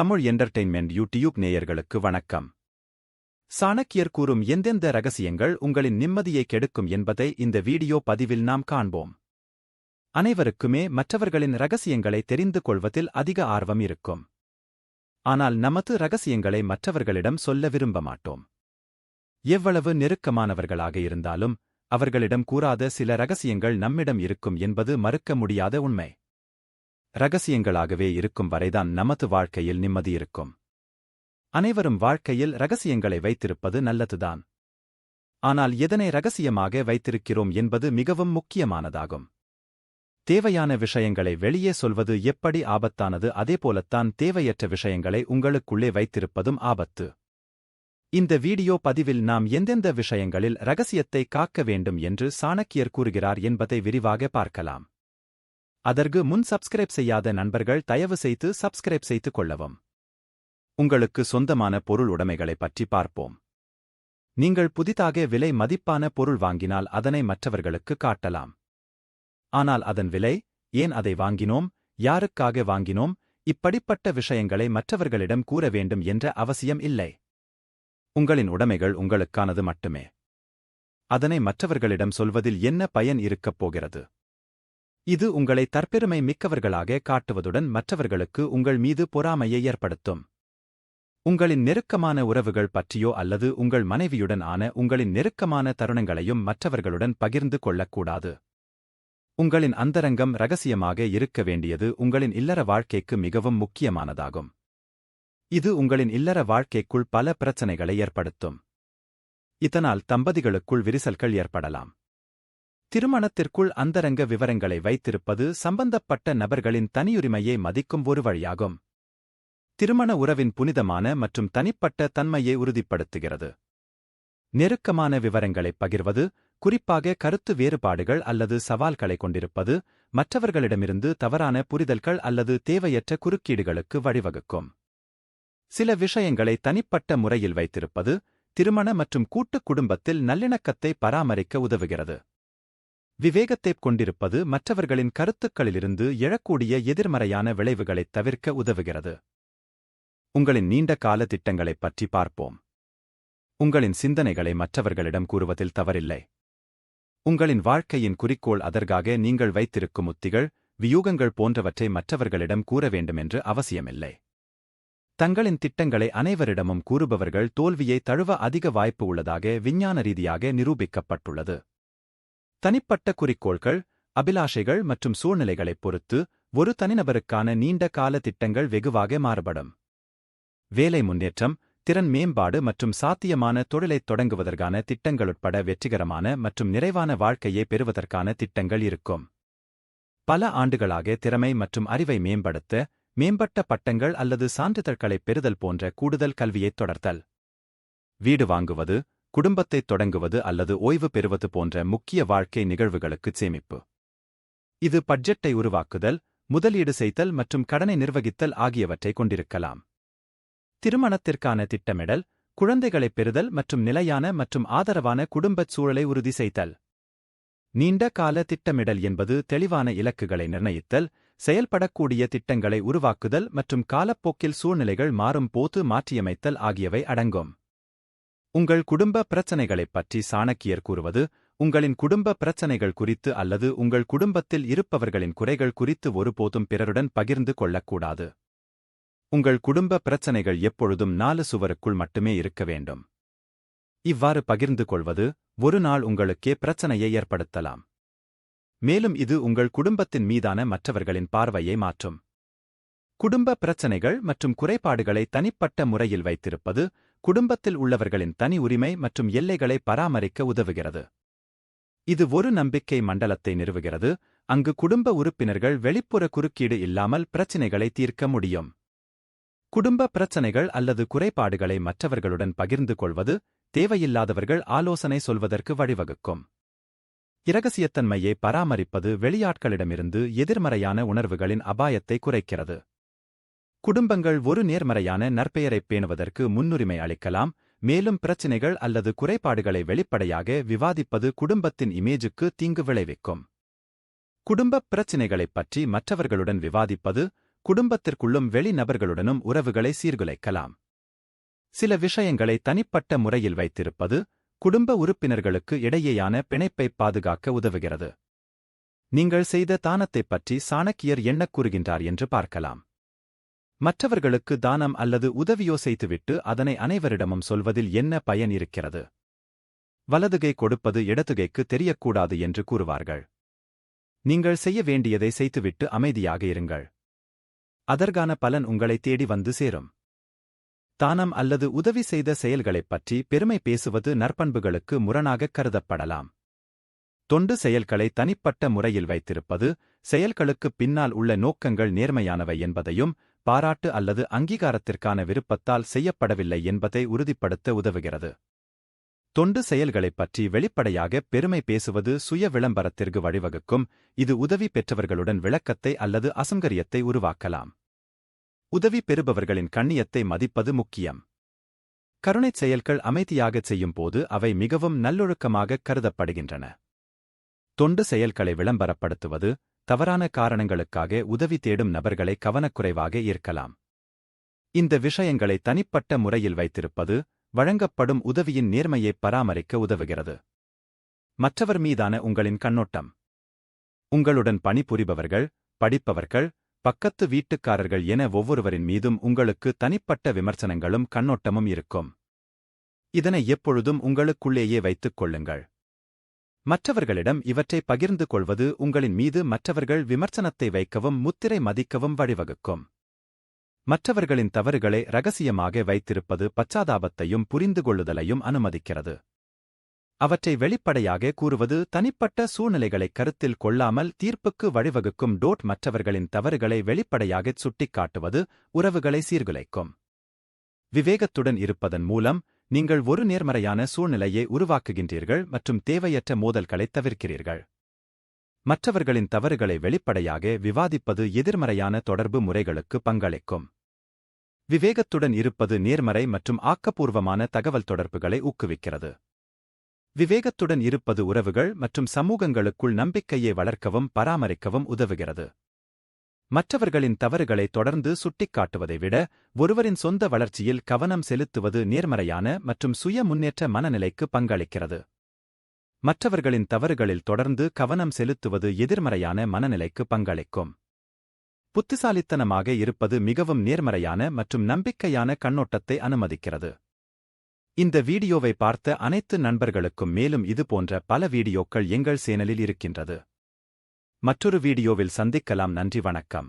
Tamil entertainment YouTube நேயர்களுக்கு வணக்கம். சாணக்கியர் கூறும் எந்தெந்த ரகசியங்கள் உங்களின் நிம்மதியை கெடுக்கும் என்பதை இந்த வீடியோ பதிவில் நாம் காண்போம். அனைவருக்குமே மற்றவர்களின் ரகசியங்களை தெரிந்து கொள்வதில் அதிக ஆர்வம் இருக்கும். ஆனால் நமது ரகசியங்களை மற்றவர்களிடம் சொல்ல விரும்ப மாட்டோம். எவ்வளவு நெருக்கமானவர்களாக இருந்தாலும் அவர்களிடம் கூறாத சில ரகசியங்கள் நம்மிடம் இருக்கும் என்பது மறுக்க முடியாத உண்மை. ரகசியங்களாகவே இருக்கும் வரைதான் நமது வாழ்க்கையில் நிம்மதி இருக்கும். அனைவரும் வாழ்க்கையில் ரகசியங்களை வைத்திருப்பது நல்லதுதான். ஆனால் எதனை ரகசியமாக வைத்திருக்கிறோம் என்பது மிகவும் முக்கியமானதாகும். தேவையான விஷயங்களை வெளியே சொல்வது எப்படி ஆபத்தானது அதேபோலத்தான் தேவையற்ற விஷயங்களை உங்களுக்குள்ளே வைத்திருப்பதும் ஆபத்து. இந்த வீடியோ பதிவில் நாம் எந்தெந்த விஷயங்களில் ரகசியத்தை காக்க வேண்டும் என்று சாணக்கியர் கூறுகிறார் என்பதை விரிவாக பார்க்கலாம். அதற்கு முன் சப்ஸ்கிரைப் செய்யாத நண்பர்கள் தயவு செய்து சப்ஸ்கிரைப் செய்து கொள்ளவும். உங்களுக்கு சொந்தமான பொருள் உடைமைகளை பற்றி பார்ப்போம். நீங்கள் புதிதாக விலை மதிப்பான பொருள் வாங்கினால் அதனை மற்றவர்களுக்கு காட்டலாம். ஆனால் அதன் விலை ஏன் அதை வாங்கினோம் யாருக்காக வாங்கினோம் இப்படிப்பட்ட விஷயங்களை மற்றவர்களிடம் கூற வேண்டும் என்ற அவசியம் இல்லை. உங்களின் உடைமைகள் உங்களுக்கானது மட்டுமே. அதனை மற்றவர்களிடம் சொல்வதில் என்ன பயன் இருக்கப் போகிறது? இது உங்களை தற்பெருமை மிக்கவர்களாக காட்டுவதுடன் மற்றவர்களுக்கு உங்கள் மீது பொறாமையை ஏற்படுத்தும். உங்களின் நெருக்கமான உறவுகள் பற்றியோ அல்லது உங்கள் மனைவியுடன் ஆன உங்களின் நெருக்கமான தருணங்களையும் மற்றவர்களுடன் பகிர்ந்து கொள்ளக்கூடாது. உங்களின் அந்தரங்கம் ரகசியமாக இருக்க வேண்டியது உங்களின் இல்லற வாழ்க்கைக்கு மிகவும் முக்கியமானதாகும். இது உங்களின் இல்லற வாழ்க்கைக்குள் பல பிரச்சனைகளை ஏற்படுத்தும். இதனால் தம்பதிகளுக்குள் விரிசல்கள் ஏற்படலாம். திருமணத்திற்குள் அந்தரங்க விவரங்களை வைத்திருப்பது சம்பந்தப்பட்ட நபர்களின் தனியுரிமையை மதிக்கும் ஒரு வழியாகும். திருமண உறவின் புனிதமான மற்றும் தனிப்பட்ட தன்மையை உறுதிப்படுத்துகிறது. நெருக்கமான விவரங்களைப் பகிர்வது குறிப்பாக கருத்து வேறுபாடுகள் அல்லது சவால்களை கொண்டிருப்பது மற்றவர்களிடமிருந்து தவறான புரிதல்கள் அல்லது தேவையற்ற குறுக்கீடுகளுக்கு வழிவகுக்கும். சில விஷயங்களை தனிப்பட்ட முறையில் வைத்திருப்பது திருமண மற்றும் கூட்டுக் குடும்பத்தில் நல்லிணக்கத்தை பராமரிக்க உதவுகிறது. விவேகத்தைக் கொண்டிருப்பது மற்றவர்களின் கருத்துக்களிலிருந்து எழக்கூடிய எதிர்மறையான விளைவுகளைத் தவிர்க்க உதவுகிறது. உங்களின் நீண்ட கால திட்டங்களைப் பற்றி பார்ப்போம். உங்களின் சிந்தனைகளை மற்றவர்களிடம் கூறுவதில் தவறில்லை. உங்களின் வாழ்க்கையின் குறிக்கோள் அதற்காக நீங்கள் வைத்திருக்கும் உத்திகள் வியூகங்கள் போன்றவற்றை மற்றவர்களிடம் கூற வேண்டுமென்று அவசியமில்லை. தங்களின் திட்டங்களை அனைவரிடமும் கூறுபவர்கள் தோல்வியை தழுவ அதிக வாய்ப்பு உள்ளதாக விஞ்ஞான ரீதியாக நிரூபிக்கப்பட்டுள்ளது. தனிப்பட்ட குறிக்கோள்கள் அபிலாஷைகள் மற்றும் சூழ்நிலைகளைப் பொறுத்து ஒரு தனிநபருக்கான நீண்ட கால திட்டங்கள் வெகுவாக மாறுபடும். வேலை முன்னேற்றம் திறன் மேம்பாடு மற்றும் சாத்தியமான தொழிலைத் தொடங்குவதற்கான திட்டங்களுட்பட வெற்றிகரமான மற்றும் நிறைவான வாழ்க்கையை பெறுவதற்கான திட்டங்கள் இருக்கும். பல ஆண்டுகளாக திறமை மற்றும் அறிவை மேம்படுத்த மேம்பட்ட பட்டங்கள் அல்லது சான்றிதழ்களைப் பெறுதல் போன்ற கூடுதல் கல்வியைத் தொடர்தல் வீடு வாங்குவது குடும்பத்தைத் தொடங்குவது அல்லது ஓய்வு பெறுவது போன்ற முக்கிய வாழ்க்கை நிகழ்வுகளுக்குச் சேமிப்பு. இது பட்ஜெட்டை உருவாக்குதல் முதலீடு செய்தல் மற்றும் கடனை நிர்வகித்தல் ஆகியவற்றை கொண்டிருக்கலாம். திருமணத்திற்கான திட்டமிடல் குழந்தைகளைப் பெறுதல் மற்றும் நிலையான மற்றும் ஆதரவான குடும்பச் சூழலை உறுதி செய்தல். நீண்ட கால திட்டமிடல் என்பது தெளிவான இலக்குகளை நிர்ணயித்தல் செயல்படக்கூடிய திட்டங்களை உருவாக்குதல் மற்றும் காலப்போக்கில் சூழ்நிலைகள் மாறும் போது மாற்றியமைத்தல் ஆகியவை அடங்கும். உங்கள் குடும்ப பிரச்சனைகளைப் பற்றி சாணக்கியர் கூறுவது உங்களின் குடும்ப பிரச்சனைகள் குறித்து அல்லது உங்கள் குடும்பத்தில் இருப்பவர்களின் குறைகள் குறித்து ஒருபோதும் பிறருடன் பகிர்ந்து கொள்ளக்கூடாது. உங்கள் குடும்ப பிரச்சனைகள் எப்பொழுதும் நாலு சுவருக்குள் மட்டுமே இருக்க வேண்டும். இவ்வாறு பகிர்ந்து கொள்வது ஒரு நாள் உங்களுக்கே பிரச்சனையை ஏற்படுத்தலாம். மேலும் இது உங்கள் குடும்பத்தின் மீதான மற்றவர்களின் பார்வையை மாற்றும். குடும்ப பிரச்சனைகள் மற்றும் குறைபாடுகளை தனிப்பட்ட முறையில் வைத்திருப்பது குடும்பத்தில் உள்ளவர்களின் தனி உரிமை மற்றும் எல்லைகளை பராமரிக்க உதவுகிறது. இது ஒரு நம்பிக்கை மண்டலத்தை நிறுவுகிறது. அங்கு குடும்ப உறுப்பினர்கள் வெளிப்புற குறுக்கீடு இல்லாமல் பிரச்சினைகளை தீர்க்க முடியும். குடும்ப பிரச்சனைகள் அல்லது குறைபாடுகளை மற்றவர்களுடன் பகிர்ந்து கொள்வது தேவையில்லாதவர்கள் ஆலோசனை சொல்வதற்கு வழிவகுக்கும். இரகசியத்தன்மையை பராமரிப்பது வெளியாட்களிடமிருந்து எதிர்மறையான உணர்வுகளின் அபாயத்தை குறைக்கிறது. குடும்பங்கள் ஒரு நேர்மறையான நற்பெயரைப் பேணுவதற்கு முன்னுரிமை அளிக்கலாம் மேலும் பிரச்சினைகள் அல்லது குறைபாடுகளை வெளிப்படையாக விவாதிப்பது குடும்பத்தின் இமேஜுக்கு தீங்கு விளைவிக்கும். குடும்பப் பிரச்சினைகளைப் பற்றி மற்றவர்களுடன் விவாதிப்பது குடும்பத்திற்குள்ளும் வெளிநபர்களுடனும் உறவுகளை சீர்குலைக்கலாம். சில விஷயங்களை தனிப்பட்ட முறையில் வைத்திருப்பது குடும்ப உறுப்பினர்களுக்கு இடையேயான பிணைப்பை பாதுகாக்க உதவுகிறது. நீங்கள் செய்த தானத்தைப் பற்றி சாணக்கியர் என்ன கூறுகின்றார் என்று பார்க்கலாம். மற்றவர்களுக்கு தானம் அல்லது உதவியோ செய்துவிட்டு அதனை அனைவரிடமும் சொல்வதில் என்ன பயன் இருக்கிறது? வலதுகை கொடுப்பது இடதுகைக்கு தெரியக்கூடாது என்று கூறுவார்கள். நீங்கள் செய்ய வேண்டியதை செய்துவிட்டு அமைதியாக இருங்கள். அதற்கான பலன் உங்களை தேடி வந்து சேரும். தானம் அல்லது உதவி செய்த செயல்களைப் பற்றி பெருமை பேசுவது நற்பண்புகளுக்கு முரணாகக் கருதப்படலாம். தொண்டு செயல்களை தனிப்பட்ட முறையில் வைத்திருப்பது செயல்களுக்குப் பின்னால் உள்ள நோக்கங்கள் நேர்மையானவை என்பதையும் பாராட்டு அல்லது அங்கீகாரத்திற்கான விருப்பத்தால் செய்யப்படவில்லை என்பதை உறுதிப்படுத்த உதவுகிறது. தொண்டு செயல்களைப் பற்றி வெளிப்படையாக பெருமை பேசுவது சுய விளம்பரத்திற்கு வழிவகுக்கும். இது உதவி பெற்றவர்களுடன் விளக்கத்தை அல்லது அசங்கரியத்தை உருவாக்கலாம். உதவி பெறுபவர்களின் கண்ணியத்தை மதிப்பது முக்கியம். கருணைச் செயல்கள் அமைதியாகச் செய்யும்போது அவை மிகவும் நல்லொழுக்கமாகக் கருதப்படுகின்றன. தொண்டு செயல்களை விளம்பரப்படுத்துவது தவறான காரணங்களுக்காக உதவி தேடும் நபர்களை கவனக்குறைவாக இருக்கலாம் இந்த விஷயங்களை தனிப்பட்ட முறையில் வைத்திருப்பது வழங்கப்படும் உதவியின் நேர்மையை பராமரிக்க உதவுகிறது. மற்றவர் மீதான உங்களின் கண்ணோட்டம். உங்களுடன் பணிபுரிபவர்கள் படிப்பவர்கள் பக்கத்து வீட்டுக்காரர்கள் என ஒவ்வொருவரின் மீதும் உங்களுக்கு தனிப்பட்ட விமர்சனங்களும் கண்ணோட்டமும் இருக்கும். இதனை எப்பொழுதும் உங்களுக்குள்ளேயே வைத்துக் கொள்ளுங்கள். மற்றவர்களிடம் இவற்றை பகிர்ந்து கொள்வது உங்களின் மீது மற்றவர்கள் விமர்சனத்தை வைக்கவும் முத்திரை மதிக்கவும் வழிவகுக்கும். மற்றவர்களின் தவறுகளை ரகசியமாக வைத்திருப்பது பச்சாதாபத்தையும் புரிந்து கொள்ளுதலையும் அனுமதிக்கிறது. அவற்றை வெளிப்படையாக கூறுவது தனிப்பட்ட சூழ்நிலைகளைக் கருத்தில் கொள்ளாமல் தீர்ப்புக்கு வழிவகுக்கும் டோட் மற்றவர்களின் தவறுகளை வெளிப்படையாகச் சுட்டிக்காட்டுவது உறவுகளை சீர்குலைக்கும். விவேகத்துடன் இருப்பதன் மூலம் நீங்கள் ஒரு நேர்மறையான சூழ்நிலையை உருவாக்குகின்றீர்கள் மற்றும் தேவையற்ற மோதல்களைத் தவிர்க்கிறீர்கள். மற்றவர்களின் தவறுகளை வெளிப்படையாக விவாதிப்பது எதிர்மறையான தொடர்பு முறைகளுக்கு பங்களிக்கும். விவேகத்துடன் இருப்பது நேர்மறை மற்றும் ஆக்கப்பூர்வமான தகவல் தொடர்புகளை ஊக்குவிக்கிறது. விவேகத்துடன் இருப்பது உறவுகள் மற்றும் சமூகங்களுக்குள் நம்பிக்கையை வளர்க்கவும் பராமரிக்கவும் உதவுகிறது. மற்றவர்களின் தவறுகளை தொடர்ந்து சுட்டிக்காட்டுவதை விட ஒருவரின் சொந்த வளர்ச்சியில் கவனம் செலுத்துவது நேர்மறையான மற்றும் சுய முன்னேற்ற மனநிலைக்கு பங்களிக்கிறது. மற்றவர்களின் தவறுகளில் தொடர்ந்து கவனம் செலுத்துவது எதிர்மறையான மனநிலைக்கு பங்களிக்கும். புத்திசாலித்தனமாக இருப்பது மிகவும் நேர்மறையான மற்றும் நம்பிக்கையான கண்ணோட்டத்தை அனுமதிக்கிறது. இந்த வீடியோவை பார்த்த அனைத்து நண்பர்களுக்கும் மேலும் இது போன்ற பல வீடியோக்கள் எங்கள் சேனலில் இருக்கின்றது. மற்றொரு வீடியோவில் சந்திக்கலாம். நன்றி வணக்கம்.